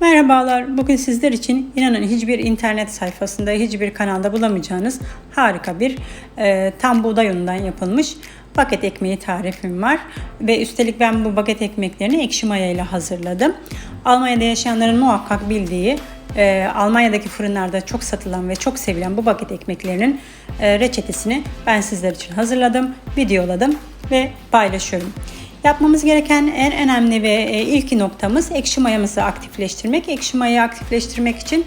Merhabalar. Bugün sizler için inanın hiçbir internet sayfasında, hiçbir kanalda bulamayacağınız harika bir e, tam buğday unundan yapılmış baget ekmeği tarifim var. Ve üstelik ben bu baget ekmeklerini ekşi maya ile hazırladım. Almanya'da yaşayanların muhakkak bildiği e, Almanya'daki fırınlarda çok satılan ve çok sevilen bu baget ekmeklerinin e, reçetesini ben sizler için hazırladım, videoladım ve paylaşıyorum. Yapmamız gereken en önemli ve e, ilk noktamız ekşi mayamızı aktifleştirmek. Ekşi mayayı aktifleştirmek için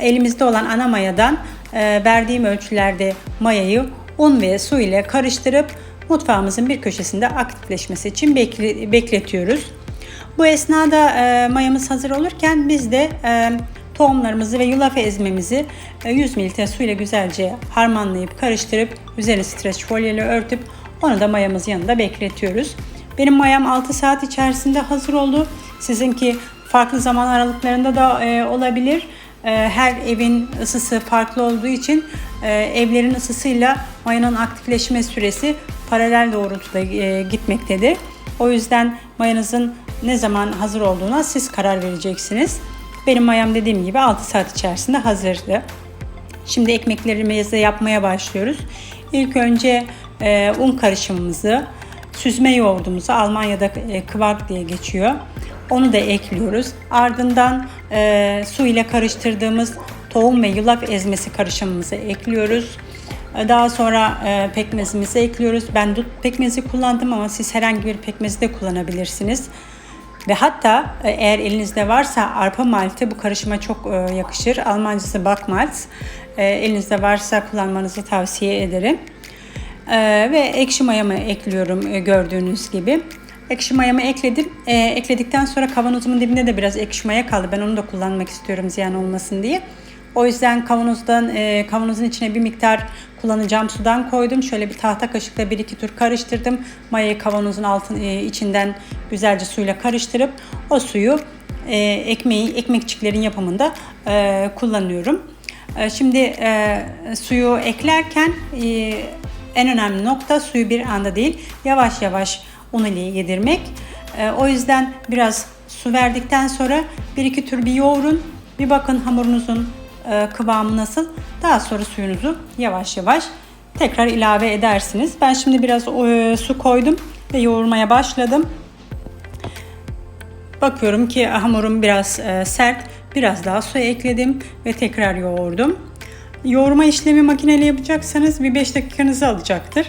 elimizde olan ana mayadan e, verdiğim ölçülerde mayayı un ve su ile karıştırıp mutfağımızın bir köşesinde aktifleşmesi için bekletiyoruz. Bu esnada e, mayamız hazır olurken biz de tohumlarımızı ve yulaf ezmemizi 100 ml su ile güzelce harmanlayıp karıştırıp üzerine streç folyo ile örtüp onu da mayamız yanında bekletiyoruz. Benim mayam 6 saat içerisinde hazır oldu. Sizinki farklı zaman aralıklarında da e, olabilir. E, her evin ısısı farklı olduğu için e, evlerin ısısıyla mayanın aktifleşme süresi paralel doğrultuda e, gitmektedir. O yüzden mayanızın ne zaman hazır olduğuna siz karar vereceksiniz. Benim mayam dediğim gibi 6 saat içerisinde hazırdı. Şimdi ekmeklerimizi yapmaya başlıyoruz. İlk önce e, un karışımımızı süzme yoğurdumuzu Almanya'da e, kıvak diye geçiyor. Onu da ekliyoruz. Ardından e, su ile karıştırdığımız tohum ve yulaf ezmesi karışımımızı ekliyoruz. E, daha sonra e, pekmezimizi ekliyoruz. Ben dut pekmezi kullandım ama siz herhangi bir pekmezi de kullanabilirsiniz. Ve hatta e, eğer elinizde varsa arpa malti bu karışıma çok e, yakışır. Almancası Backmalz. E, elinizde varsa kullanmanızı tavsiye ederim. Ee, ve ekşi mayamı ekliyorum e, gördüğünüz gibi. Ekşi mayamı ekledim. E, ekledikten sonra kavanozumun dibinde de biraz ekşi maya kaldı. Ben onu da kullanmak istiyorum ziyan olmasın diye. O yüzden kavanozdan e, kavanozun içine bir miktar kullanacağım sudan koydum. Şöyle bir tahta kaşıkla bir iki tur karıştırdım. Mayayı kavanozun altın e, içinden güzelce suyla karıştırıp o suyu e, ekmeği ekmekçiklerin yapımında e, kullanıyorum. E, şimdi e, suyu eklerken e, en önemli nokta suyu bir anda değil yavaş yavaş un ile yedirmek. E, o yüzden biraz su verdikten sonra bir iki tur bir yoğurun. Bir bakın hamurunuzun e, kıvamı nasıl. Daha sonra suyunuzu yavaş yavaş tekrar ilave edersiniz. Ben şimdi biraz e, su koydum ve yoğurmaya başladım. Bakıyorum ki hamurum biraz e, sert. Biraz daha su ekledim ve tekrar yoğurdum. Yoğurma işlemi makineyle yapacaksanız bir 5 dakikanızı alacaktır.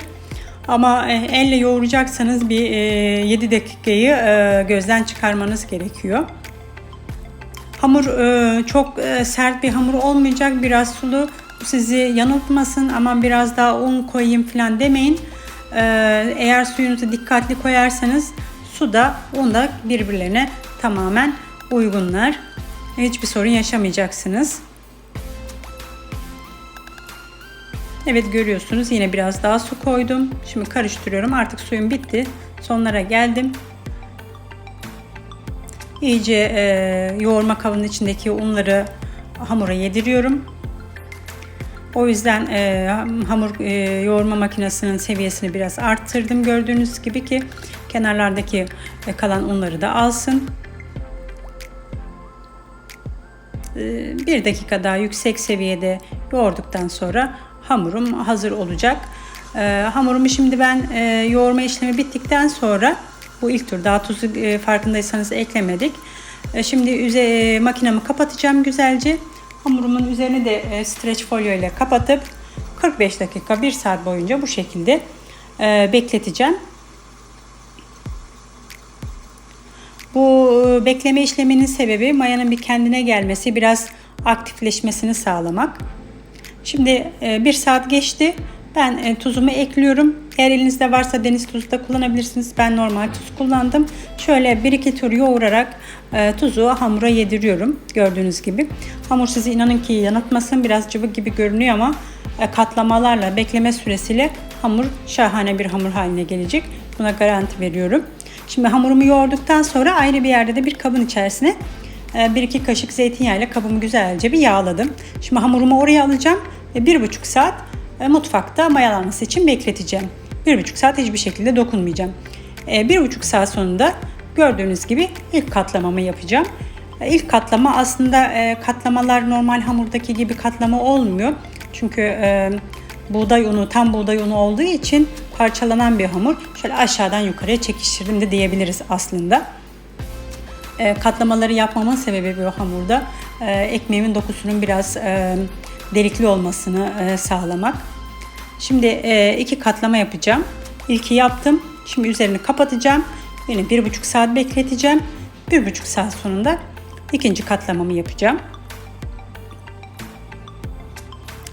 Ama e, elle yoğuracaksanız bir 7 e, dakikayı e, gözden çıkarmanız gerekiyor. Hamur çok sert bir hamur olmayacak, biraz sulu. Sizi yanıltmasın ama biraz daha un koyayım falan demeyin. Eğer suyunuzu dikkatli koyarsanız su da un da birbirlerine tamamen uygunlar. Hiçbir sorun yaşamayacaksınız. Evet görüyorsunuz yine biraz daha su koydum. Şimdi karıştırıyorum. Artık suyum bitti. Sonlara geldim. İyice e, yoğurma kabının içindeki unları hamura yediriyorum. O yüzden e, hamur e, yoğurma makinesinin seviyesini biraz arttırdım gördüğünüz gibi ki kenarlardaki e, kalan unları da alsın. E, bir dakika daha yüksek seviyede yoğurduktan sonra hamurum hazır olacak. E, hamurumu şimdi ben e, yoğurma işlemi bittikten sonra bu ilk tur daha tuzu e, farkındaysanız eklemedik. E, şimdi üze, e, makinamı kapatacağım güzelce. Hamurumun üzerine de e, streç folyo ile kapatıp 45 dakika 1 saat boyunca bu şekilde e, bekleteceğim. Bu e, bekleme işleminin sebebi mayanın bir kendine gelmesi, biraz aktifleşmesini sağlamak. Şimdi e, bir saat geçti. Ben e, tuzumu ekliyorum. Eğer elinizde varsa deniz tuzu da kullanabilirsiniz. Ben normal tuz kullandım. Şöyle 1-2 tur yoğurarak e, tuzu hamura yediriyorum. Gördüğünüz gibi. Hamur sizi inanın ki yanıltmasın. Biraz cıvık gibi görünüyor ama katlamalarla, bekleme süresiyle hamur şahane bir hamur haline gelecek. Buna garanti veriyorum. Şimdi hamurumu yoğurduktan sonra ayrı bir yerde de bir kabın içerisine 1-2 kaşık zeytinyağıyla kabımı güzelce bir yağladım. Şimdi hamurumu oraya alacağım ve 1,5 saat e, mutfakta mayalanması için bekleteceğim. 1,5 saat hiçbir şekilde dokunmayacağım. 1,5 e, saat sonunda gördüğünüz gibi ilk katlamamı yapacağım. E, İlk katlama aslında katlamalar normal hamurdaki gibi katlama olmuyor. Çünkü buğday unu, tam buğday unu olduğu için parçalanan bir hamur. Şöyle aşağıdan yukarıya çekiştirdim de diyebiliriz aslında. Katlamaları yapmamın sebebi bu hamurda ekmeğimin dokusunun biraz delikli olmasını e, sağlamak. Şimdi e, iki katlama yapacağım. İlki yaptım. Şimdi üzerini kapatacağım. Yine bir buçuk saat bekleteceğim. Bir buçuk saat sonunda ikinci katlamamı yapacağım.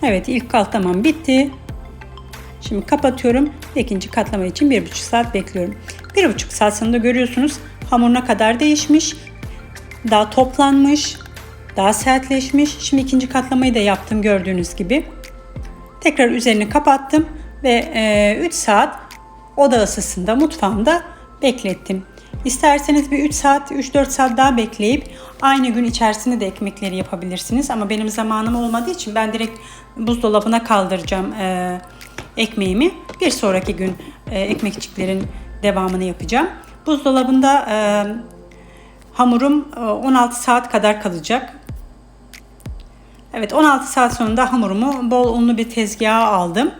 Evet ilk katlamam bitti. Şimdi kapatıyorum. İkinci katlama için bir buçuk saat bekliyorum. Bir buçuk saat sonunda görüyorsunuz hamur ne kadar değişmiş. Daha toplanmış. Daha sertleşmiş. Şimdi ikinci katlamayı da yaptım gördüğünüz gibi. Tekrar üzerini kapattım ve 3 saat oda ısısında mutfağımda beklettim. İsterseniz bir 3 saat, 3-4 saat daha bekleyip aynı gün içerisinde de ekmekleri yapabilirsiniz. Ama benim zamanım olmadığı için ben direkt buzdolabına kaldıracağım e, ekmeğimi. Bir sonraki gün e, ekmekçiklerin devamını yapacağım. Buzdolabında e, hamurum e, 16 saat kadar kalacak. Evet 16 saat sonunda hamurumu bol unlu bir tezgaha aldım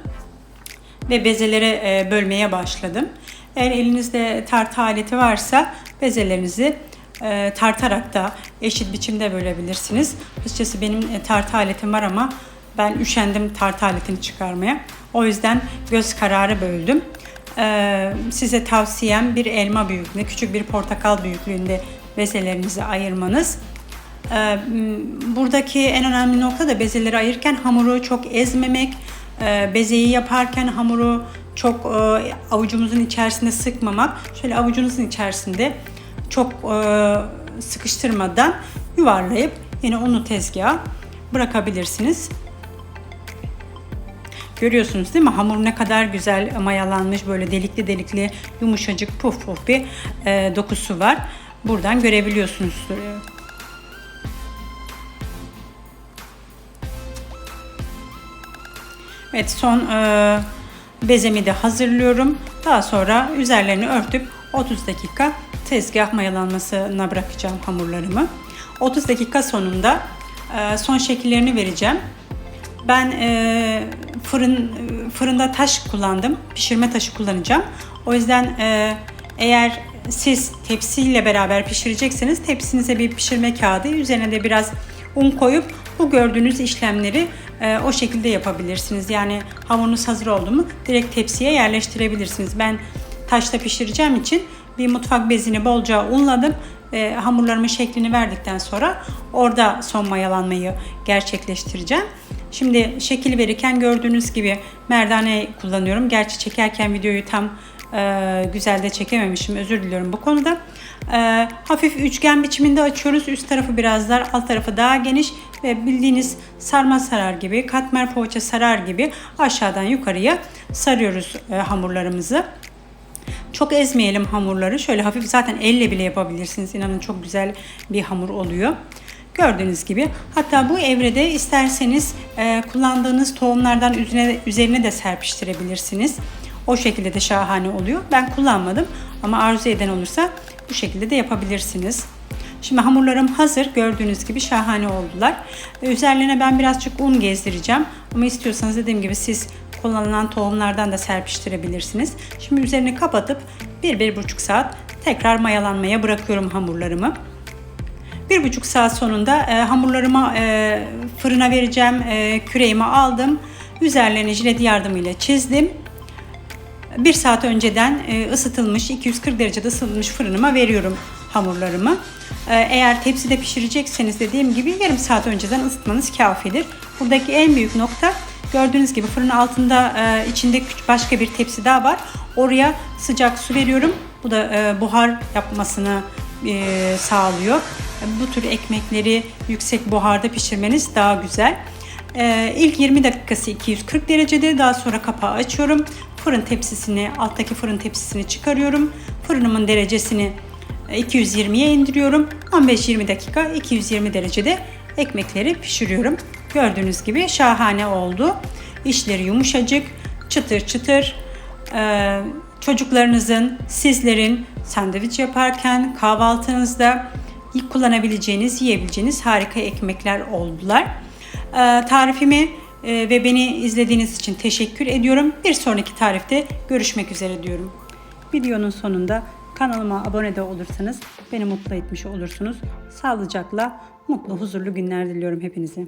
ve bezelere e, bölmeye başladım. Eğer elinizde tartı aleti varsa bezelerinizi e, tartarak da eşit biçimde bölebilirsiniz. Açıkçası benim e, tartı aletim var ama ben üşendim tartı aletini çıkarmaya. O yüzden göz kararı böldüm. Size tavsiyem bir elma büyüklüğünde, küçük bir portakal büyüklüğünde bezelerinizi ayırmanız. Buradaki en önemli nokta da bezeleri ayırırken hamuru çok ezmemek, bezeyi yaparken hamuru çok avucumuzun içerisinde sıkmamak. Şöyle avucunuzun içerisinde çok sıkıştırmadan yuvarlayıp yine onu tezgaha bırakabilirsiniz. Görüyorsunuz değil mi? Hamur ne kadar güzel mayalanmış böyle delikli delikli yumuşacık puf puf bir e, dokusu var. Buradan görebiliyorsunuz. Evet son e, bezemi de hazırlıyorum. Daha sonra üzerlerini örtüp 30 dakika tezgah mayalanmasına bırakacağım hamurlarımı. 30 dakika sonunda e, son şekillerini vereceğim. Ben e, fırın fırında taş kullandım. Pişirme taşı kullanacağım. O yüzden e, eğer siz tepsiyle beraber pişirecekseniz tepsinize bir pişirme kağıdı, üzerine de biraz un koyup bu gördüğünüz işlemleri e, o şekilde yapabilirsiniz. Yani hamurunuz hazır oldu mu direkt tepsiye yerleştirebilirsiniz. Ben taşta pişireceğim için bir mutfak bezini bolca unladım. E, hamurlarımın şeklini verdikten sonra orada son mayalanmayı gerçekleştireceğim. Şimdi şekil verirken gördüğünüz gibi merdane kullanıyorum. Gerçi çekerken videoyu tam e, güzel de çekememişim. Özür diliyorum bu konuda. E, hafif üçgen biçiminde açıyoruz. Üst tarafı biraz dar, alt tarafı daha geniş ve bildiğiniz sarma sarar gibi, katmer poğaça sarar gibi aşağıdan yukarıya sarıyoruz e, hamurlarımızı. Çok ezmeyelim hamurları. Şöyle hafif zaten elle bile yapabilirsiniz. İnanın çok güzel bir hamur oluyor. Gördüğünüz gibi hatta bu evrede isterseniz e, kullandığınız tohumlardan üzerine, üzerine de serpiştirebilirsiniz. O şekilde de şahane oluyor. Ben kullanmadım ama arzu eden olursa bu şekilde de yapabilirsiniz. Şimdi hamurlarım hazır. Gördüğünüz gibi şahane oldular. E, üzerlerine ben birazcık un gezdireceğim. Ama istiyorsanız dediğim gibi siz kullanılan tohumlardan da serpiştirebilirsiniz. Şimdi üzerini kapatıp 1-1,5 saat tekrar mayalanmaya bırakıyorum hamurlarımı. Bir buçuk saat sonunda e, hamurlarımı e, fırına vereceğim. E, küreğimi aldım. Üzerlerini jilet yardımıyla çizdim. Bir saat önceden e, ısıtılmış 240 derecede ısıtılmış fırınıma veriyorum hamurlarımı. E, eğer tepside pişirecekseniz dediğim gibi yarım saat önceden ısıtmanız kafidir. Buradaki en büyük nokta gördüğünüz gibi fırın altında e, içinde başka bir tepsi daha var. Oraya sıcak su veriyorum. Bu da e, buhar yapmasını e, sağlıyor. Bu tür ekmekleri yüksek buharda pişirmeniz daha güzel. İlk 20 dakikası 240 derecede daha sonra kapağı açıyorum. Fırın tepsisini, alttaki fırın tepsisini çıkarıyorum. Fırınımın derecesini 220'ye indiriyorum. 15-20 dakika 220 derecede ekmekleri pişiriyorum. Gördüğünüz gibi şahane oldu. İşleri yumuşacık, çıtır çıtır. Ee, çocuklarınızın, sizlerin sandviç yaparken kahvaltınızda kullanabileceğiniz, yiyebileceğiniz harika ekmekler oldular. Ee, tarifimi e, ve beni izlediğiniz için teşekkür ediyorum. Bir sonraki tarifte görüşmek üzere diyorum. Videonun sonunda kanalıma abone de olursanız beni mutlu etmiş olursunuz. Sağlıcakla, mutlu, huzurlu günler diliyorum hepinize.